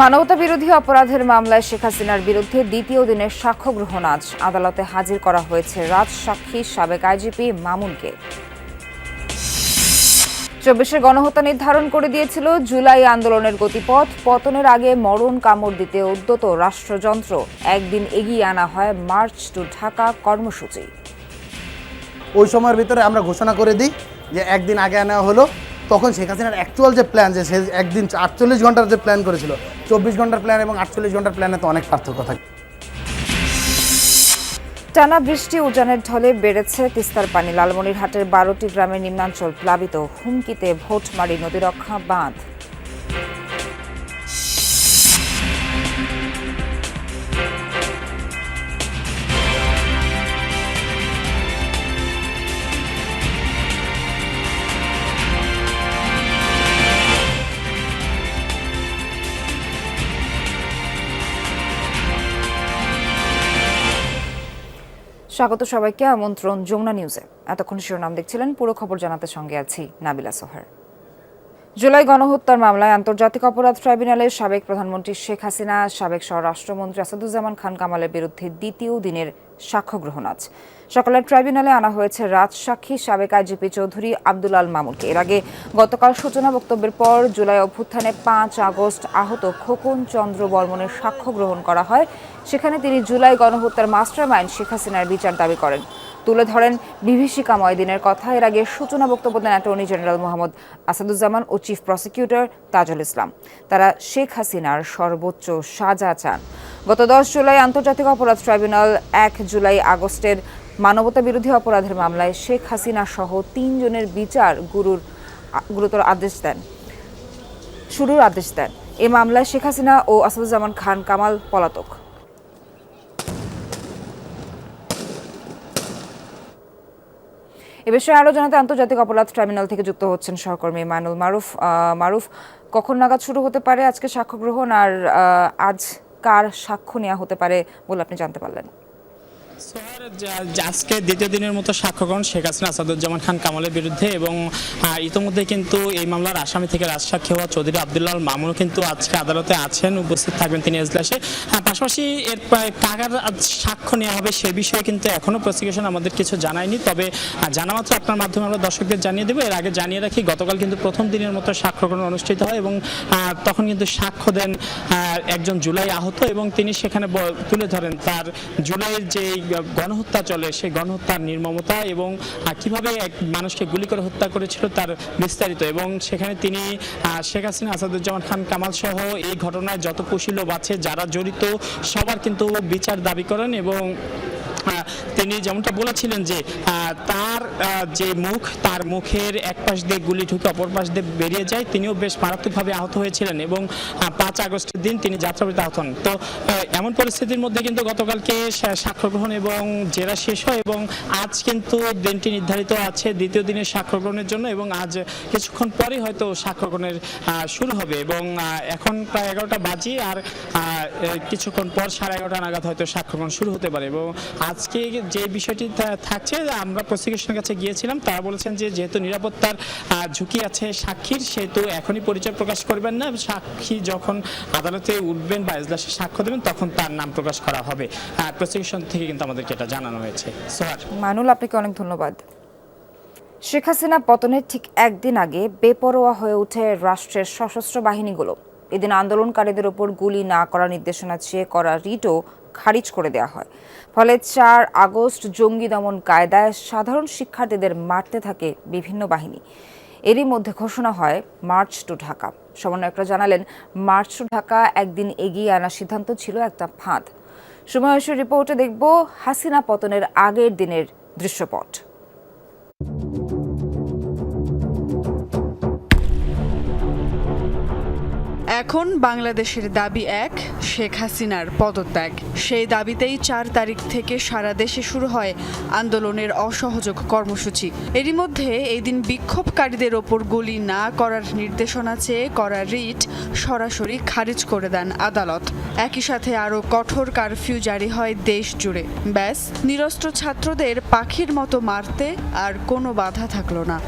মানবতা বিরোধী অপরাধের মামলায় শেখ হাসিনার বিরুদ্ধে দ্বিতীয় দিনের সাক্ষ্য গ্রহণ আজ। আদালতে হাজির করা হয়েছে রাজ সাক্ষী সাবেক আইজিপি মামুনকে চব্বিশের গণহত্যা নির্ধারণ করে দিয়েছিল জুলাই আন্দোলনের গতিপথ, পতনের আগে মরণ কামড় দিতে উদ্যত রাষ্ট্রযন্ত্র। একদিন এগিয়ে আনা হয় মার্চ টু ঢাকা কর্মসূচি। ওই সময়ের ভিতরে আমরা ঘোষণা করে দিই যে একদিন আগে আনা হলো তখন শেখ হাসিনার অ্যাকচুয়াল যে প্ল্যান যে সে একদিন আটচল্লিশ ঘণ্টার যে প্ল্যান করেছিল, চব্বিশ ঘণ্টার প্ল্যান এবং আটচল্লিশ ঘণ্টার প্ল্যানে তো অনেক পার্থক্য থাকে। টানা বৃষ্টি উজানের ঢলে বেড়েছে তিস্তার পানি। লালমনিরহাটের বারোটি গ্রামের নিম্নাঞ্চল প্লাবিত। হুমকিতে ভোটমারি নদীরক্ষা বাঁধ। স্বাগত সবাইকে, আমন্ত্রণ যমুনা নিউজে। এতক্ষণ শিরোনাম দেখছিলেন, পুরো খবর জানাতে সঙ্গে আছি নাবিলা সোহার। জুলাই গণহত্যার মামলায় আন্তর্জাতিক অপরাধ ট্রাইব্যুনালের সাবেক প্রধানমন্ত্রী শেখ হাসিনা, সাবেক স্বরাষ্ট্রমন্ত্রী আসাদুজ্জামান খান কামালের বিরুদ্ধে দ্বিতীয় দিনের সাক্ষ্য গ্রহণ আজ। সকালে ট্রাইব্যুনালে আনা হয়েছে রাজসাক্ষী সাবেক আইজিপি চৌধুরী আব্দুল আল মামুনকে। এর আগে গতকাল সূচনা বক্তব্যের পর জুলাই অভ্যুত্থানে পাঁচ আগস্ট আহত খোকন চন্দ্র বর্মনের সাক্ষ্য গ্রহণ করা হয়। সেখানে তিনি জুলাই গণহত্যার মাস্টার মাইন্ড শেখ হাসিনার বিচার দাবি করেন। তুলে ধরেন বিভীষিকাময় দিনের কথা। এর আগে সূচনা বক্তব্য দেন অ্যাটর্নি জেনারেল মোহাম্মদ আসাদুজ্জামান ও চিফ প্রসিকিউটর তাজুল ইসলাম। তারা শেখ হাসিনার সর্বোচ্চ সাজা চান। গত দশ জুলাই আন্তর্জাতিক অপরাধ ট্রাইব্যুনাল এক জুলাই আগস্টের মানবতা বিরোধী অপরাধের মামলায় শেখ হাসিনা সহ তিনজনের বিচার গুরুর গুরুতর আদেশ দেন। শুরুর আদেশ দেন। এ মামলায় শেখ হাসিনা ও আসাদুজ্জামান খান কামাল পলাতক। এ বিষয়ে আরও জানাতে আন্তর্জাতিক অপরাধ ট্রাইব্যুনাল থেকে যুক্ত হচ্ছেন সহকর্মী মানুল মারুফ। মারুফ, কখন নাগাদ শুরু হতে পারে আজকে সাক্ষ্য গ্রহণ? আর আজ কার সাক্ষ্য নেওয়া হতে পারে বলে আপনি জানতে পারলেন? আজকে দ্বিতীয় দিনের মতো শেখ হাসিনা আসাদুজ্জামান খান কামালের বিরুদ্ধে এবং কিন্তু এই মামলার আসামি থেকে রাজসাক্ষী হওয়া চৌধুরী মামুনও কিন্তু আজকে আদালতে আছেন উপস্থিত থাকবেন তিনি এজলাসে। পাশাপাশি এর সাক্ষ্য নেওয়া হবে সে বিষয়ে কিন্তু এখনও প্রসিকিউশন আমাদের কিছু জানায়নি। তবে আহ, জানা মাত্র আপনার মাধ্যমে আমরা দর্শকদের জানিয়ে দেবো। এর আগে জানিয়ে রাখি গতকাল কিন্তু প্রথম দিনের মতো সাক্ষ্যগ্রহণ অনুষ্ঠিত হয় এবং তখন কিন্তু সাক্ষ্য দেন একজন জুলাই আহত এবং তিনি সেখানে তুলে ধরেন। তার জুলাইয়ের যে গণহত্যা চলে, সেই গণহত্যার নির্মমতা এবং কীভাবে এক মানুষকে গুলি করে হত্যা করেছিল তার বিস্তারিত। এবং সেখানে তিনি শেখ হাসিনা, আসাদুজ্জামান খান, কামাল সহ এই ঘটনায় যত কুশীলব আছে, যারা জড়িত, সবার কিন্তু বিচার দাবি করেন এবং তিনি যেমনটা বলেছিলেন যে তার যে মুখ, তার মুখের এক পাশ দিয়ে গুলি ঢুকে অপর পাশ দিয়ে বেরিয়ে যায়, তিনিও বেশ মারাত্মকভাবে আহত হয়েছিলেন এবং পাঁচ আগস্টের দিন তিনি যাত্রাবাড়িতে আহত হন। তো এমন পরিস্থিতির মধ্যে কিন্তু গতকালকে সাক্ষ্য গ্রহণ এবং জেরা শেষ হয় এবং আজ কিন্তু দিনটি নির্ধারিত আছে, দ্বিতীয় দিনের সাক্ষ্য গ্রহণের জন্য এবং আজ কিছুক্ষণ পরে হয়তো সাক্ষ্য গ্রহণের শুরু হবে এবং এখন প্রায় এগারোটা বাজি আর কিছুক্ষণ পর সাড়ে এগারোটা নাগাদ হয়তো সাক্ষ্য গ্রহণ শুরু হতে পারে। এবং আজকে যে বিষয়টি থাকছে, আমরা প্রসিকিউশনের কাছে গিয়েছিলাম, তারা বলেছেন যে যেহেতু নিরাপত্তার ঝুঁকি আছে সাক্ষীর, সেহেতু এখনই পরিচয় প্রকাশ করবেন না। সাক্ষী যখন আদালতে উঠবেন বা এজলাসে সাক্ষ্য দেবেন, তখন তার নাম প্রকাশ করা হবে। প্রসিকিউশন থেকে কিন্তু আমাদেরকে এটা জানানো হয়েছে। সোহার মানুল, আপনাকে অনেক ধন্যবাদ। শেখ হাসিনা পতনের ঠিক একদিন আগে বেপরোয়া হয়ে ওঠে রাষ্ট্রের সশস্ত্র বাহিনীগুলো। এদিন আন্দোলনকারীদের ওপর গুলি না করার নির্দেশনা চেয়ে করা রিটও খারিজ করে দেওয়া হয়। ফলে চার আগস্ট জঙ্গি দমন কায়দায় সাধারণ শিক্ষার্থীদের মারতে থাকে বিভিন্ন বাহিনী। এরই মধ্যে ঘোষণা হয়, মার্চ টু ঢাকা। সমন্বয়করা জানালেন, মার্চ টু ঢাকা একদিন এগিয়ে আনার সিদ্ধান্ত ছিল একটা ফাঁদ। সময়ের রিপোর্টে দেখব হাসিনা পতনের আগের দিনের দৃশ্যপট। এখন বাংলাদেশের দাবি এক, শেখ হাসিনার পদত্যাগ। সেই দাবিতেই চার তারিখ থেকে সারা দেশে শুরু হয় আন্দোলনের অসহযোগ কর্মসূচি। এরই মধ্যে এই দিন বিক্ষোভকারীদের ওপর গুলি না করার নির্দেশনা চেয়ে করা রিট সরাসরি খারিজ করে দেন আদালত। একই সাথে আরও কঠোর কারফিউ জারি হয় দেশ জুড়ে। ব্যাস, নিরস্ত্র ছাত্রদের পাখির মতো মারতে আর কোনো বাধা থাকল না।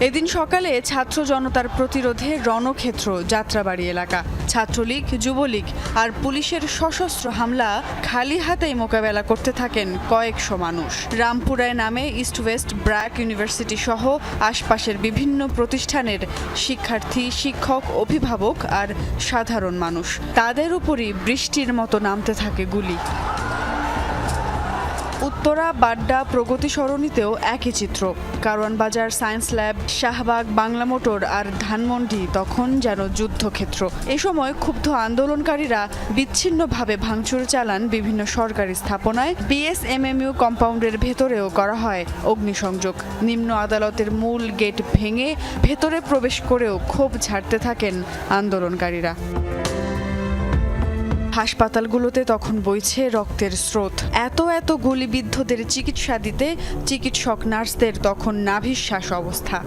এদিন সকালে ছাত্র জনতার প্রতিরোধে রণক্ষেত্র, যাত্রাবাড়ি এলাকা। ছাত্রলীগ, যুবলীগ আর পুলিশের সশস্ত্র হামলা খালি হাতেই মোকাবেলা করতে থাকেন কয়েকশো মানুষ। রামপুরায় নামে ইস্ট ওয়েস্ট ব্র্যাক ইউনিভার্সিটি সহ আশপাশের বিভিন্ন প্রতিষ্ঠানের শিক্ষার্থী, শিক্ষক, অভিভাবক আর সাধারণ মানুষ। তাদের উপরই বৃষ্টির মতো নামতে থাকে গুলি। উত্তরা বাড্ডা প্রগতি সরণিতেও একই চিত্র। Karwan Bazar science lab, Shahbag, Bangla motor আর ধানমন্ডি তখন যেন যুদ্ধক্ষেত্র। এ সময় ক্ষুব্ধ আন্দোলনকারীরা বিচ্ছিন্নভাবে ভাঙচুর চালান বিভিন্ন সরকারি স্থাপনায় বিএসএমএমইউ কম্পাউন্ডের ভেতরেও করা হয় অগ্নিসংযোগ। নিম্ন আদালতের মূল গেট ভেঙে ভেতরে প্রবেশ করেও ক্ষোভ ঝাড়তে থাকেন আন্দোলনকারীরা। হাসপাতালগুলোতে তখন বইছে রক্তের স্রোত। এত এত গুলিবিদ্ধদের চিকিৎসা দিতে চিকিৎসক নার্সদের তখন নাভিশ্বাস অবস্থা।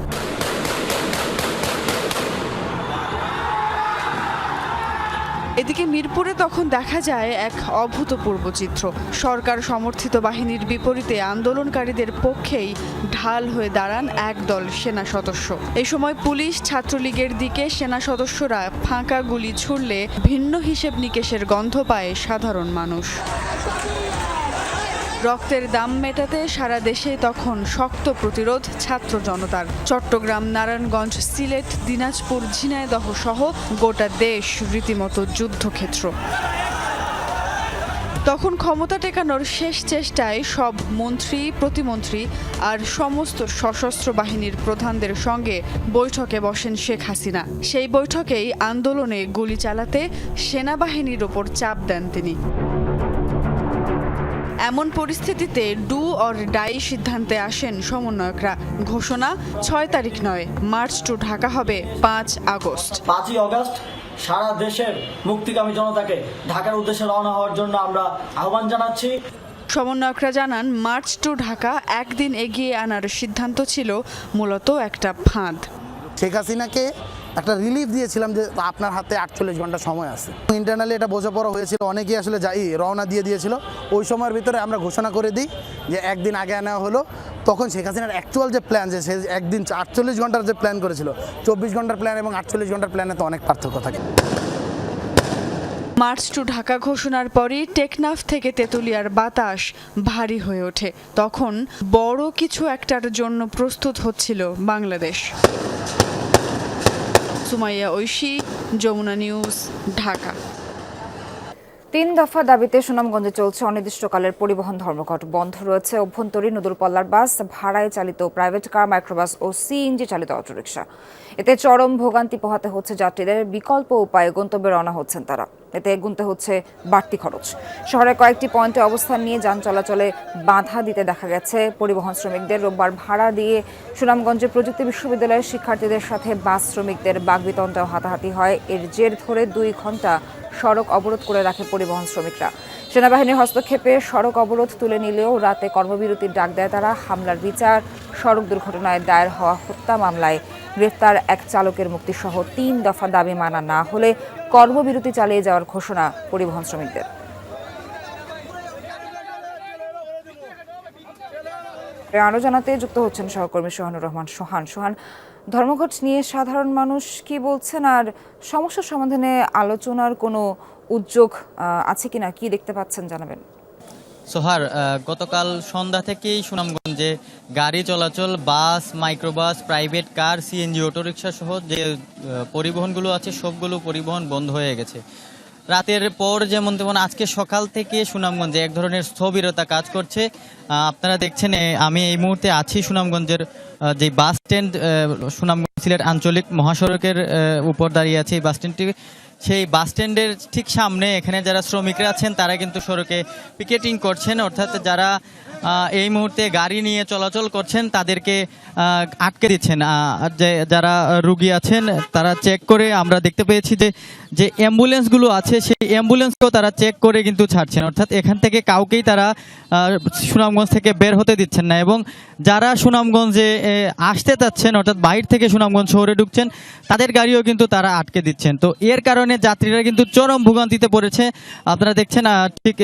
এদিকে মিরপুরে তখন দেখা যায় এক অভূতপূর্ব চিত্র। সরকার সমর্থিত বাহিনীর বিপরীতে আন্দোলনকারীদের পক্ষেই ঢাল হয়ে দাঁড়ান একদল সেনা সদস্য। এই সময় পুলিশ ছাত্রলীগের দিকে সেনা সদস্যরা ফাঁকা গুলি ছুড়লে ভিন্ন হিসেব নিকেশের গন্ধ পায় সাধারণ মানুষ। রক্তের দাম মেটাতে সারা দেশে তখন শক্ত প্রতিরোধ ছাত্র জনতার। চট্টগ্রাম, নারায়ণগঞ্জ, সিলেট, দিনাজপুর, ঝিনাইদহ সহ গোটা দেশ রীতিমতো যুদ্ধক্ষেত্র। তখন ক্ষমতা টেকানোর শেষ চেষ্টায় সব মন্ত্রী, প্রতিমন্ত্রী আর সমস্ত সশস্ত্র বাহিনীর প্রধানদের সঙ্গে বৈঠকে বসেন শেখ হাসিনা। সেই বৈঠকেই আন্দোলনে গুলি চালাতে সেনাবাহিনীর ওপর চাপ দেন তিনি। এমন পরিস্থিতিতে ডু অর ডাই সিদ্ধান্তে আসেন সমন্বয়করা। ঘোষণা ছয় তারিখ নয় মার্চ টু ঢাকা হবে পাঁচ আগস্ট। পাঁচই অগস্ট সারা দেশের মুক্তিকামী জনতাকে ঢাকার উদ্দেশ্যে রওনা হওয়ার জন্য আমরা আহ্বান জানাচ্ছি। সমন্বয়করা জানান মার্চ টু ঢাকা একদিন এগিয়ে আনার সিদ্ধান্ত ছিল মূলত একটা ফাঁদ। শেখ হাসিনাকে একটা রিলিফ দিয়েছিলাম যে আপনার হাতে আটচল্লিশ ঘণ্টা সময় আছে। ইন্টারনালি এটা বোঝাপড়া হয়েছিল, অনেকেই আসলে যাই রওনা দিয়ে দিয়েছিল। ওই সময়ের ভিতরে আমরা ঘোষণা করে দিই যে একদিন আগে নেওয়া হলো। তখন শেখ হাসিনার অ্যাকচুয়াল যে প্ল্যান যে সে একদিন আটচল্লিশ ঘণ্টার যে প্ল্যান করেছিল, চব্বিশ ঘণ্টার প্ল্যান এবং আটচল্লিশ ঘণ্টার প্ল্যানে তো অনেক পার্থক্য থাকে। মার্চ টু ঢাকা ঘোষণার পরই টেকনাফ থেকে তেঁতুলিয়ার বাতাস ভারী হয়ে ওঠে। তখন বড় কিছু একটার জন্য প্রস্তুত হচ্ছিল বাংলাদেশ। সুমাইয়া ঐশী, যমুনা নিউজ, ঢাকা। তিন দফা দাবিতে সুনামগঞ্জে চলছে অনির্দিষ্টকালের পরিবহন ধর্মঘট। বন্ধ রয়েছে অভ্যন্তরীণ নদুরপল্লার বাস, ভাড়ায় চালিত প্রাইভেট কার, মাইক্রোবাস ও সিএনজি চালিত অটোরিকশা। এতে চরম ভোগান্তি পোহাতে হচ্ছে যাত্রীদের। বিকল্প উপায়ে গন্তব্যে রওনা হচ্ছেন তারা। এতে গুনতে হচ্ছে বাড়তি খরচ। শহরের কয়েকটি পয়েন্টে অবস্থান নিয়ে যান চলাচলে বাধা দিতে দেখা গেছে। পরিবহন শ্রমিকদের রোববার ভাড়া দিয়ে সুনামগঞ্জে প্রযুক্তি বিশ্ববিদ্যালয়ের শিক্ষার্থীদের সাথে বাস শ্রমিকদের বাগবিতণ্ডা হাতাহাতি হয়। এর জের ধরে দুই ঘণ্টা সড়ক অবরোধ করে রাখে পরিবহন শ্রমিকরা। সেনাবাহিনীর হস্তক্ষেপে সড়ক অবরোধ তুলে নিলেও রাতে কর্মবিরতির ডাক দেয় তারা। হামলার বিচার, সড়ক দুর্ঘটনায় দায়ের হওয়া হত্যা মামলায় গ্রেফতার এক চালকের মুক্তিসহ তিন দফা দাবি মানা না হলে কর্মবিরতি চালিয়ে যাওয়ার ঘোষণা পরিবহন শ্রমিকদের। আরও জানাতে যুক্ত হচ্ছেন সহকর্মী সোহানুর রহমান সোহান। সোহান, ধর্মঘট নিয়ে সাধারণ মানুষ কি বলছেন? আর সমস্যা সমাধানে আলোচনার কোনো উদ্যোগ আছে কিনা? কি দেখতে পাচ্ছেন? জানাবেন। সোহার গতকাল সন্ধ্যা থেকেই সুনামগঞ্জে গাড়ি চলাচল, bus, microbus, private car, CNG, autorickshaw সহ যে পরিবহনগুলো আছে, সবগুলো পরিবহন বন্ধ হয়ে গেছে। রাতের পর যেমন তেমন আজকে সকাল থেকে সুনামগঞ্জে এক ধরনের স্থবিরতা কাজ করছে। আপনারা দেখছেন আমি এই মুহূর্তে আছি সুনামগঞ্জের যে বাস স্ট্যান্ড সুনামগঞ্জ সিলেট আঞ্চলিক মহাসড়কের উপর দাঁড়িয়ে আছে এই বাস স্ট্যান্ডটি। সেই বাস স্ট্যান্ডের ঠিক সামনে এখানে যারা শ্রমিকরা আছেন, তারা কিন্তু সড়কে পিকেটিং করছেন। অর্থাৎ যারা এই মুহূর্তে গাড়ি নিয়ে চলাচল করছেন, তাদেরকে আটকে দিচ্ছেন। যে যারা রুগী আছেন, তারা চেক করে আমরা দেখতে পেয়েছি যে যে অ্যাম্বুলেন্সগুলো আছে, সেই অ্যাম্বুলেন্সকেও তারা চেক করে কিন্তু ছাড়ছেন। অর্থাৎ এখান থেকে কাউকেই তারা সুনামগঞ্জ থেকে বের হতে দিচ্ছেন না এবং যারা সুনামগঞ্জে আসতে চাচ্ছেন, অর্থাৎ বাইর থেকে সুনামগঞ্জ শহরে ঢুকছেন, তাদের গাড়িও কিন্তু তারা আটকে দিচ্ছেন। তো এর কারণে কারণে যাত্রীরা কিন্তু চরম ভোগান্তিতে পড়েছে। আপনারা দেখছেন ঠিক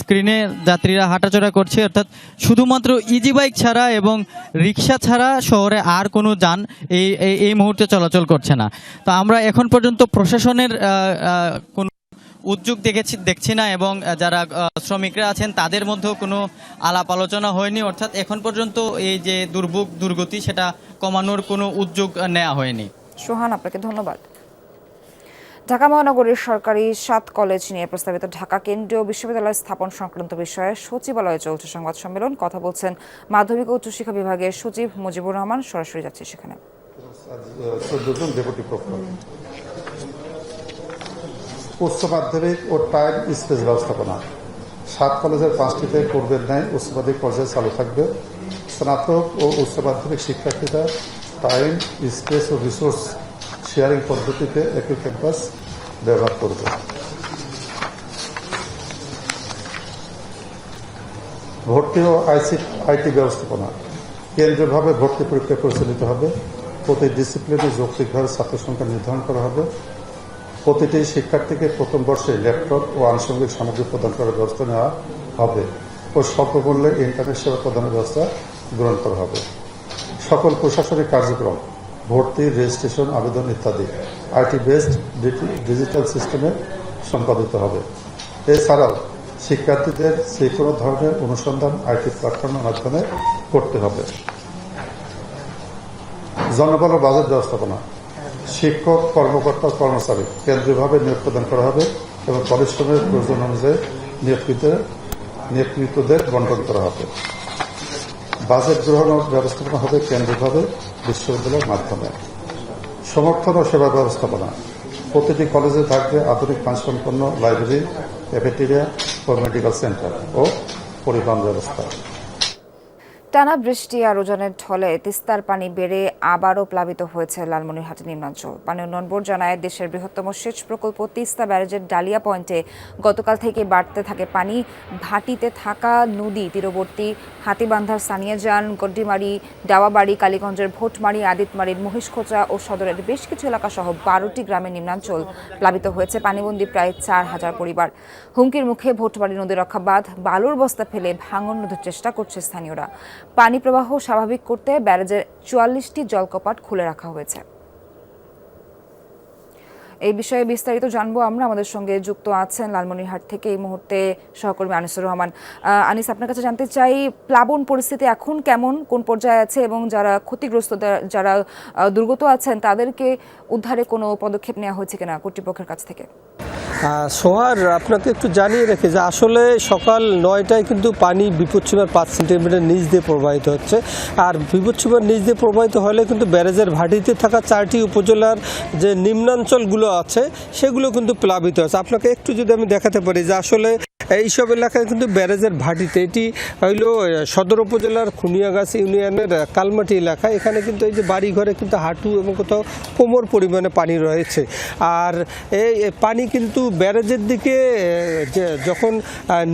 স্ক্রিনে যাত্রীরা হাঁটাচলা করছে, অর্থাৎ শুধুমাত্র ইজি বাইক ছাড়া এবং রিক্সা ছাড়া শহরে আর কোনো যান এই, এই- মুহূর্তে চলাচল করছে না। তো আমরা এখন পর্যন্ত প্রশাসনের কোনো উদ্যোগ দেখেছি, দেখছি না এবং যারা শ্রমিকরা আছেন তাদের মধ্যেও কোনো আলাপ আলোচনা হয়নি, অর্থাৎ এখন পর্যন্ত এই যে দুর্ভোগ, দুর্গতি সেটা কমানোর কোনো উদ্যোগ নেওয়া হয়নি। সোহান, আপনাকে ধন্যবাদ। ঢাকা মহানগরীর সরকারি সাত কলেজ নিয়ে প্রস্তাবিত ঢাকা কেন্দ্রীয় বিশ্ববিদ্যালয় স্থাপন সংক্রান্ত বিষয়ে সচিবালয়ে চলছে সংবাদ সম্মেলন। কথা বলছেন মাধ্যমিক ও উচ্চশিক্ষা বিভাগের সচিব মুজিবুর রহমান। সরাসরি যাচ্ছে সেখানে। উচ্চ মাধ্যমিক ও টাইম স্পেস ব্যবস্থাপনা। সাত কলেজের পাঁচটিতে পূর্বের ন্যায় উচ্চ মাধ্যমিক পর্যায়ে চালু থাকবে। স্নাতক ও উচ্চ মাধ্যমিক শিক্ষার্থীরা টাইম, স্পেস ও রিসোর্স শেয়ারিং পদ্ধতিতে একই ক্যাম্পাস ব্যবহার করবে ভর্তি ও আইসি আইটি ব্যবস্থাপনা। কেন্দ্রীয়ভাবে ভর্তি পরীক্ষা পরিচালিত হবে, প্রতি ডিসিপ্লিনে যৌক্তিকভাবে ছাত্র সংখ্যা নির্ধারণ করা হবে। প্রতিটি শিক্ষার্থীকে প্রথম বর্ষে ল্যাপটপ ও আনুষঙ্গিক সামগ্রী প্রদান করার ব্যবস্থা নেওয়া হবে ও স্বল্প মূল্যে ইন্টারনেট সেবা প্রদানের ব্যবস্থা গ্রহণ করা হবে। সকল প্রশাসনিক কার্যক্রম ভর্তি রেজিস্ট্রেশন আবেদন ইত্যাদি। আইটি বেসড ডিজিটাল সিস্টেমে সম্পাদিত হবে। এছাড়াও, শিক্ষার্থীদের যে কোনো ধরনের অনুসন্ধান আইটি প্ল্যাটফর্মের মাধ্যমে করতে হবে। জনবল বাজেট ব্যবস্থাপনা। শিক্ষক, কর্মকর্তা, কর্মচারী কেন্দ্রীয়ভাবে নিয়োগ প্রদান করা হবে এবং পরিশ্রমের প্রয়োজন অনুযায়ী নিয়োগকৃতদের বন্টন করা হবে। বাজেট গ্রহণ ব্যবস্থাপনা হবে কেন্দ্রীয়ভাবে। বিশ্ববিদ্যালয়ের মাধ্যমে। সমর্থন ও সেবা ব্যবস্থাপনা। প্রতিটি কলেজে থাকবে আধুনিক মানসম্পন্ন লাইব্রেরি, ক্যাফেটেরিয়া ও মেডিকেল সেন্টার ও পরিবহন ব্যবস্থা। টানা বৃষ্টি আর ওজনের ঢলে তিস্তার পানি বেড়ে আবারও প্লাবিত হয়েছে লালমনিরহাটের নিম্নাঞ্চল। পানি উন্নয়ন বোর্ড জানায়, দেশের বৃহত্তম সেচ প্রকল্প তিস্তা ব্যারেজের ডালিয়া পয়েন্টে গতকাল থেকে বাড়তে থাকে পানি। ভাটিতে থাকা নদী তীরবর্তী হাতিবান্ধার সানিয়াজান, গড্ডিমারি, ডাওয়াবাড়ি, কালীগঞ্জের ভোটমারি, আদিতমারির মহিষখোচা ও সদরের বেশ কিছু এলাকা সহ বারোটি গ্রামের নিম্নাঞ্চল প্লাবিত হয়েছে পানিবন্দী প্রায় চার হাজার পরিবার। হুমকির মুখে ভোটমারি নদী রক্ষা বাঁধ বালুর বস্তা ফেলে ভাঙন রোধের চেষ্টা করছে স্থানীয়রা। পানি প্রবাহ স্বাভাবিক করতে ব্যারেজের চুয়াল্লিশটি জলকপাট খুলে রাখা হয়েছে। এই বিষয়ে বিস্তারিত জানব আমরা। আমাদের সঙ্গে যুক্ত আছেন লালমনিরহাট থেকে এই মুহূর্তে সহকর্মী আনিসুর রহমান। আনিস, আপনার কাছে জানতে চাই, প্লাবন পরিস্থিতি এখন কেমন? কোন পর্যায়ে আছে? এবং যারা ক্ষতিগ্রস্ত যারা দুর্গত আছেন, তাদেরকে উদ্ধারে কোনো পদক্ষেপ নেওয়া হয়েছে কিনা কর্তৃপক্ষের কাছ থেকে? সোহার, আপনাকে একটু জানিয়ে রেখে যে আসলে সকাল নয়টায় কিন্তু পানি বিপদসীমার পাঁচ সেন্টিমিটার নিচ দিয়ে প্রবাহিত হচ্ছে। আর বিপদসীমার নিচ দিয়ে প্রবাহিত হলে কিন্তু ব্যারেজের ভাটিতে থাকা চারটি উপজেলার যে নিম্নাঞ্চলগুলো আছে, সেগুলো কিন্তু প্লাবিত হচ্ছে। আপনাকে একটু যদি আমি দেখাতে পারি যে আসলে এইসব এলাকায় কিন্তু ব্যারেজের ভাটিতে, এটি হইল সদর উপজেলার খুনিয়াগাছি ইউনিয়নের কালমাটি এলাকা। এখানে কিন্তু এই যে বাড়ি ঘরে কিন্তু হাঁটু এবং কোথাও কোমর পরিমাণে পানি রয়েছে। আর এই পানি কিন্তু ব্যারেজের দিকে যখন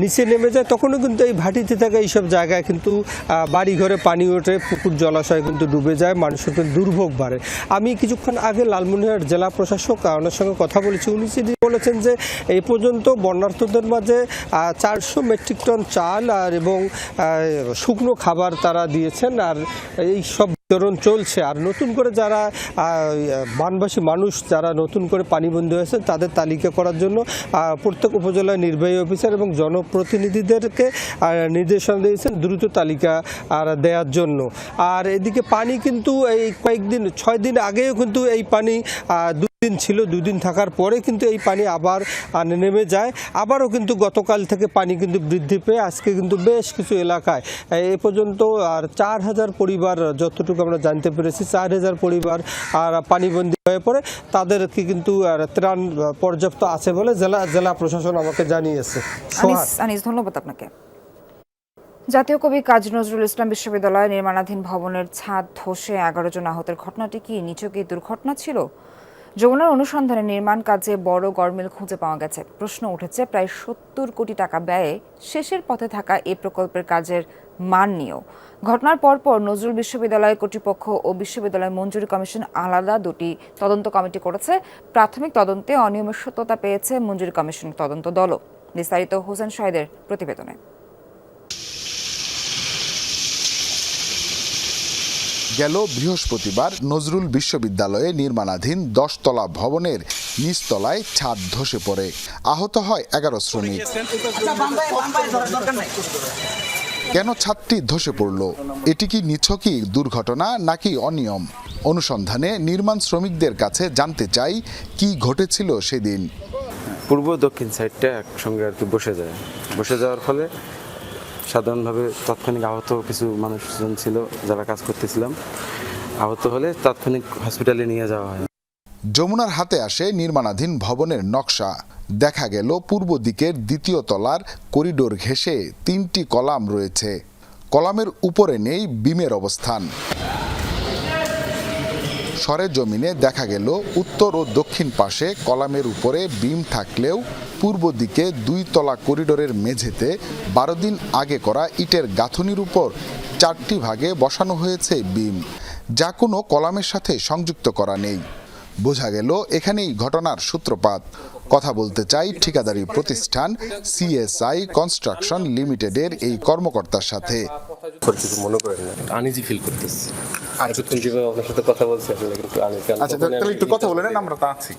নিচে নেমে যায় তখনও কিন্তু এই ভাটিতে থাকা এইসব জায়গায় কিন্তু আহ, বাড়ি ঘরে পানি ওঠে পুকুর জলাশয় কিন্তু ডুবে যায় মানুষের কিন্তু দুর্ভোগ বাড়ে। আমি কিছুক্ষণ আগে লালমনিরহাট জেলা প্রশাসক ওনার সঙ্গে কথা বলেছি। উনি বলেছেন যে এই পর্যন্ত বন্যার্থদের মাঝে চারশো মেট্রিক টন চাল আর এবং শুকনো খাবার তারা দিয়েছেন আর এই সব বিতরণ চলছে। আর নতুন করে যারা বানবাসী মানুষ যারা নতুন করে পানিবন্দী হয়েছে, তাদের তালিকা করার জন্য প্রত্যেক উপজেলার নির্বাহী অফিসার এবং জনপ্রতিনিধিদেরকে নির্দেশনা দিয়েছেন দ্রুত তালিকা, আর দেওয়ার জন্য। আর এদিকে পানি কিন্তু এই কয়েকদিন, ছয় দিন আগেও কিন্তু এই পানি দুদিন ছিল, দুদিন থাকার পরে কিন্তু এই পানি আবার নেমে যায়। আবারও কিন্তু গতকাল থেকে পানি কিন্তু বৃদ্ধি পেয়ে আজকে কিন্তু বেশ কিছু এলাকায় এ পর্যন্ত আর চার হাজার পরিবার, যতটুকু আমরা জানতে পেরেছি, চার হাজার পরিবার, আর পানিবন্দী হয়ে পড়ে। তাদেরকে কিন্তু ত্রাণ পর্যাপ্ত আছে বলে জেলা জেলা প্রশাসন আমাকে জানিয়েছে। ধন্যবাদ আপনাকে। জাতীয় কবি কাজী নজরুল ইসলাম বিশ্ববিদ্যালয় নির্মাণাধীন ভবনের ছাদ ধসে এগারো জন আহতের ঘটনাটি কি নিছকই দুর্ঘটনা ছিল? যমুনার অনুসন্ধানে নির্মাণ কাজে বড় গরমিল খুঁজে পাওয়া গেছে। প্রশ্ন উঠেছে, প্রায় সত্তর কোটি টাকা ব্যয়ে শেষের পথে থাকা এই প্রকল্পের কাজের মান নিয়েও। ঘটনার পরপর নজরুল বিশ্ববিদ্যালয় কর্তৃপক্ষ ও বিশ্ববিদ্যালয় মঞ্জুরি কমিশন আলাদা দুটি তদন্ত কমিটি করেছে। প্রাথমিক তদন্তে অনিয়মের সত্যতা পেয়েছে মঞ্জুরি কমিশনের তদন্ত দলও। বিস্তারিত হোসেন শাহেদের প্রতিবেদনে। গেল বৃহস্পতিবার নজরুল বিশ্ববিদ্যালয়ে নির্মাণাধীন দশতলা ভবনের নিচতলায় ছাদ ধসে পড়ে। আহত হয় এগারো শ্রমিক। কেন ছাদটি ধসে পড়ল? এটি কি নিছকই দুর্ঘটনা নাকি অনিয়ম? অনুসন্ধানে নির্মাণ শ্রমিকদের কাছে জানতে চাই কি ঘটেছিল সেদিন? পূর্ব দক্ষিণ সাইডটা একসঙ্গে আর কি বসে যায়। বসে যাওয়ার ফলে সাধারণভাবে তাৎক্ষণিক আহত কিছু মানুষজন ছিল যারা কাজ করতেছিলাম। আহত হলে তাৎক্ষণিক হসপিটালে নিয়ে যাওয়া হয়। যমুনার হাতে আসে নির্মাণাধীন ভবনের নকশা। দেখা গেল পূর্ব দিকের দ্বিতীয় তলার করিডোর ঘেঁষে তিনটি কলাম রয়েছে। কলামের উপরে নেই বিমের অবস্থান। সরেজমিনে দেখা গেল উত্তর ও দক্ষিণ পাশে কলামের উপরে বিম থাকলেও পূর্ব দিকে দুই তলা করিডোরের মেঝেতে বারো দিন আগে করা ইটের গাঁথনির উপর চারটি ভাগে বসানো হয়েছে বিম যা কোনো কলামের সাথে সংযুক্ত করা নেই। বোঝা গেল এখানেই ঘটনার সূত্রপাত। কথা বলতে চাই ঠিকাদারি প্রতিষ্ঠান সিএসআই কনস্ট্রাকশন লিমিটেডের এই কর্মকর্তার সাথে। কিছু মনে করেন না। আনিজি ফিল করতেছি। এতক্ষণ যেভাবে আপনার সাথে কথা বলছি আচ্ছা তাহলে একটু কথা বলে নেন আমরা তা আছি।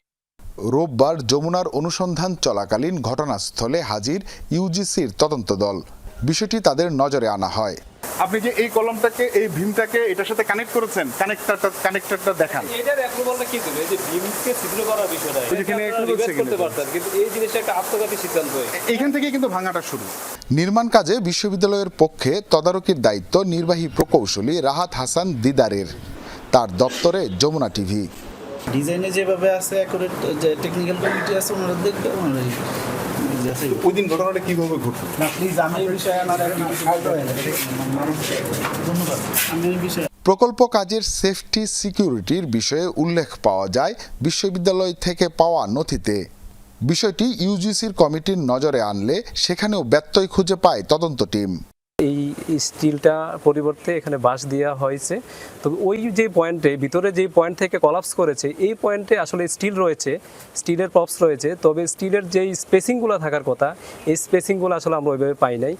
রোববার যমুনার অনুসন্ধান চলাকালীন ঘটনাস্থলে হাজির ইউজিসির তদন্ত দল। বিষয়টি তাদের নজরে আনা হয়। আপনি যে এই কলমটাকে এই ভীমটাকে এটার সাথে কানেক্ট করেছেন কানেক্টরটা কানেক্টরটা দেখান। এটার অ্যাপ্রুভালটা কি দেবে এই যে বিমকে ছিদ্র করার বিষয়টা reverse করতে পারতেন কিন্তু এই জিনিসটা একটা আত্মঘাতী সিদ্ধান্ত এইখান থেকে কিন্তু ভাঙাটা শুরু। নির্মাণ কাজে বিশ্ববিদ্যালয়ের পক্ষে তদারকির দায়িত্ব নির্বাহী প্রকৌশলী রাহাত হাসান দিদারের। তার দপ্তরে যমুনা টিভি। ডিজাইনে যেভাবে আছে অ্যাকুরেট যে টেকনিক্যাল কমিটি আছে ওনারা দেখবে ওনারা ওই দিন ঘটনাটা কীভাবে ঘটলো? না প্লিজ আমি এই বিষয়ে আমার আর কিছু বলতে না। ধন্যবাদ। আমি এই বিষয়ে প্রকল্প কাজের সেফটি সিকিউরিটির বিষয়ে উল্লেখ পাওয়া যায় বিশ্ববিদ্যালয় থেকে পাওয়া নথিতে। বিষয়টি ইউজিসির কমিটির নজরে আনলে সেখানেও ব্যত্যয় খুঁজে পায় তদন্ত টিম। এই স্টিলটা পরিবর্তে এখানে বাঁশ দেওয়া হয়েছে। তবে ওই যে পয়েন্টে, ভিতরে যে পয়েন্ট থেকে কলাপস করেছে, এই পয়েন্টে আসলে স্টিল রয়েছে স্টিলের প্রপস রয়েছে। তবে স্টিলের যে স্পেসিংগুলো থাকার কথা, এই স্পেসিংগুলো আসলে আমরা ওইভাবে পাই নাই।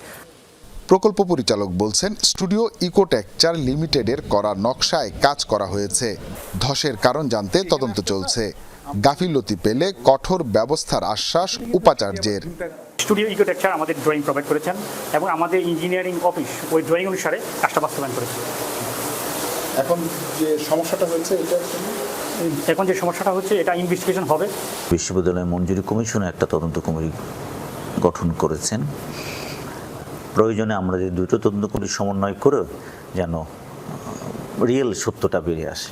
প্রকল্প পরিচালক বলছেন, স্টুডিও ইকোটেকচার লিমিটেডের করা নকশায় কাজ করা হয়েছে। ধসের কারণ জানতে তদন্ত চলছে। গাফিলতি পেলে কঠোর ব্যবস্থার আশ্বাস উপাচার্যের। স্টুডিও ইকোটেকচার আমাদের ড্রয়িং প্রোভাইড করেছেন এবং আমাদের ইঞ্জিনিয়ারিং অফিস ওই ড্রয়িং অনুসারে কাজটা বাস্তবায়ন করেছে। এখন যে সমস্যাটা হয়েছে এটা এখন যে সমস্যাটা হচ্ছে এটা ইনভেস্টিগেশন হবে। বিশ্ববিদ্যালয় মঞ্জুরি কমিশন একটা তদন্ত কমিটি গঠন করেছেন। প্রয়োজনে আমরা যে দুটো তদন্ত কমিটি সমন্বয় করে যেন রিয়েল সত্যটা বেরিয়ে আসে।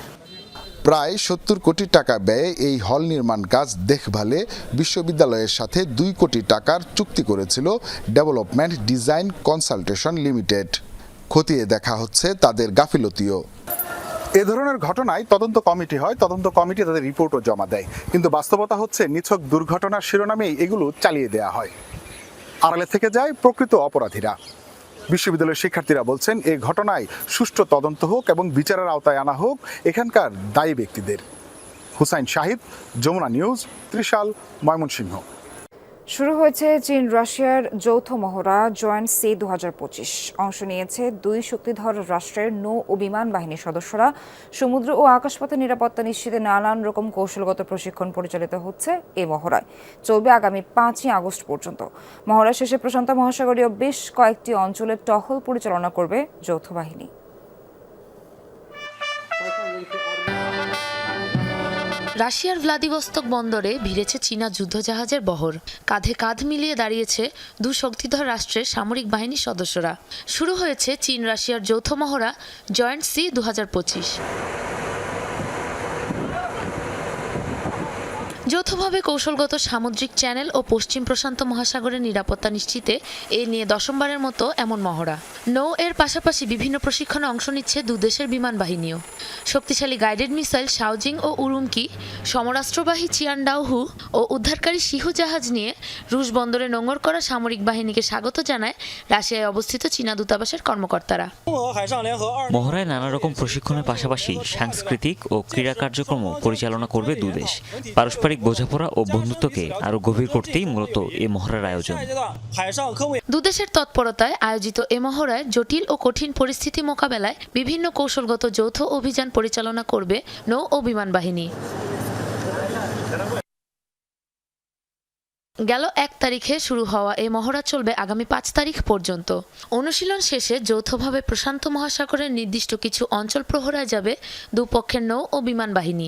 প্রায় সত্তর কোটি টাকা ব্যয়ে এই হল নির্মাণ কাজ দেখভালে বিশ্ববিদ্যালয়ের সাথে দুই কোটি টাকার চুক্তি করেছিল ডেভেলপমেন্ট ডিজাইন কনসালটেশন লিমিটেড। খতিয়ে দেখা হচ্ছে তাদের গাফিলতিও। এ ধরনের ঘটনায় তদন্ত কমিটি হয়, তদন্ত কমিটি তাদের রিপোর্টও জমা দেয়। কিন্তু বাস্তবতা হচ্ছে, নিছক দুর্ঘটনার শিরোনামেই এগুলো চালিয়ে দেয়া হয়। আড়ালে থেকে যায় প্রকৃত অপরাধীরা। বিশ্ববিদ্যালয়ের শিক্ষার্থীরা বলছেন এই ঘটনায় সুষ্ঠু তদন্ত হোক এবং বিচারের আওতায় আনা হোক, এখানকার দায়ী ব্যক্তিদের। হুসাইন শাহিদ যমুনা নিউজ, ত্রিশাল, ময়মনসিংহ। শুরু হয়েছে চীন রাশিয়ার যৌথ মহড়া জয়েন্ট সি দুহাজার পঁচিশ। অংশ নিয়েছে দুই শক্তিধর রাষ্ট্রের নৌ ও বিমান বাহিনীর সদস্যরা। সমুদ্র ও আকাশপথে নিরাপত্তা নিশ্চিতে নানান রকম কৌশলগত প্রশিক্ষণ পরিচালিত হচ্ছে এই মহড়ায়। চলবে আগামী পাঁচই আগস্ট পর্যন্ত। মহড়া শেষে প্রশান্ত মহাসাগরীয় বেশ কয়েকটি অঞ্চলে টহল পরিচালনা করবে যৌথ বাহিনী। রাশিয়ার ভ্লাদিভস্তক বন্দরে ভিড়েছে চীনা যুদ্ধজাহাজের বহর। কাঁধে কাঁধ মিলিয়ে দাঁড়িয়েছে দু শক্তিধর রাষ্ট্রের সামরিক বাহিনীর সদস্যরা। শুরু হয়েছে চীন রাশিয়ার যৌথ মহড়া জয়েন্ট সি দু হাজার পঁচিশ। যৌথভাবে কৌশলগত সামুদ্রিক চ্যানেল ও পশ্চিম প্রশান্ত মহাসাগরের নিরাপত্তা নিশ্চিতে এ নিয়ে দশমবারের মতো এমন মহড়া। নৌ এর পাশাপাশি বিভিন্ন প্রশিক্ষণে অংশ নিচ্ছে দুদেশের বিমান বাহিনীও। শক্তিশালী গাইডেড মিসাইল শাওজিং ও উরুমকি সমরাস্ত্রবাহী চিয়ানডাওহু ও উদ্ধারকারী শিহু জাহাজ নিয়ে রুশ বন্দরে নোঙর করা সামরিক বাহিনীকে স্বাগত জানায় রাশিয়ায় অবস্থিত চীনা দূতাবাসের কর্মকর্তারা। মহড়ায় নানা রকম প্রশিক্ষণের পাশাপাশি সাংস্কৃতিক ও ক্রীড়া কার্যক্রম পরিচালনা করবে দুদেশ পারস্পরিক বোঝাপড়া ও বন্ধুত্বকে আরও গভীর করতেই মূলত এ মহড়ার আয়োজন। দুদেশের তৎপরতায় আয়োজিত এ মহড়ায় জটিল ও কঠিন পরিস্থিতি মোকাবেলায় বিভিন্ন কৌশলগত যৌথ অভিযান পরিচালনা করবে নৌ ও বিমান বাহিনী। গেল এক তারিখে শুরু হওয়া এই মহড়া চলবে আগামী পাঁচ তারিখ পর্যন্ত। অনুশীলন শেষে যৌথভাবে প্রশান্ত মহাসাগরের নির্দিষ্ট কিছু অঞ্চল প্রহরায় যাবে দুপক্ষের নৌ ও বিমান বাহিনী।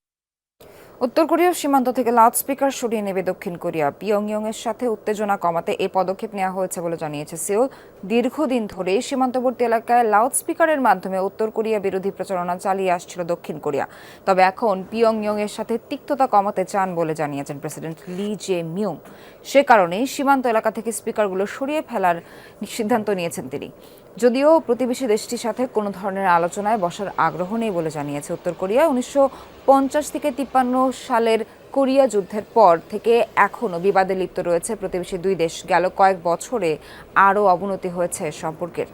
উত্তর কোরিয়ার সীমান্ত থেকে লাউডস্পিকার সরিয়ে নেবে দক্ষিণ কোরিয়া। পিয়ংইয়ং এর সাথে উত্তেজনা কমাতে এই পদক্ষেপ নেওয়া হয়েছে বলে জানিয়েছে সিওল দীর্ঘদিন ধরে সীমান্তবর্তী এলাকায় লাউডস্পিকারের মাধ্যমে উত্তর কোরিয়া বিরোধী প্রচারণা চালিয়ে আসছিল দক্ষিণ কোরিয়া। তবে এখন পিয়ংইয়ং এর সাথে তিক্ততা কমাতে চান বলে জানিয়েছেন প্রেসিডেন্ট লি জে মিউং সে কারণেই সীমান্ত এলাকা থেকে স্পিকারগুলো সরিয়ে ফেলার সিদ্ধান্ত নিয়েছেন তিনি। যদিও প্রতিবেশী দেশটির সাথে কোনো ধরনের আলোচনায় বসার আগ্রহ নেই বলে জানিয়েছে উত্তর কোরিয়া। উনিশশো পঞ্চাশ থেকে তিপ্পান্ন সালের কোরিয়া যুদ্ধের পর থেকে এখনও বিবাদে লিপ্ত রয়েছে প্রতিবেশী দুই দেশ। গেল কয়েক বছরে আরও অবনতি হয়েছে সম্পর্কের।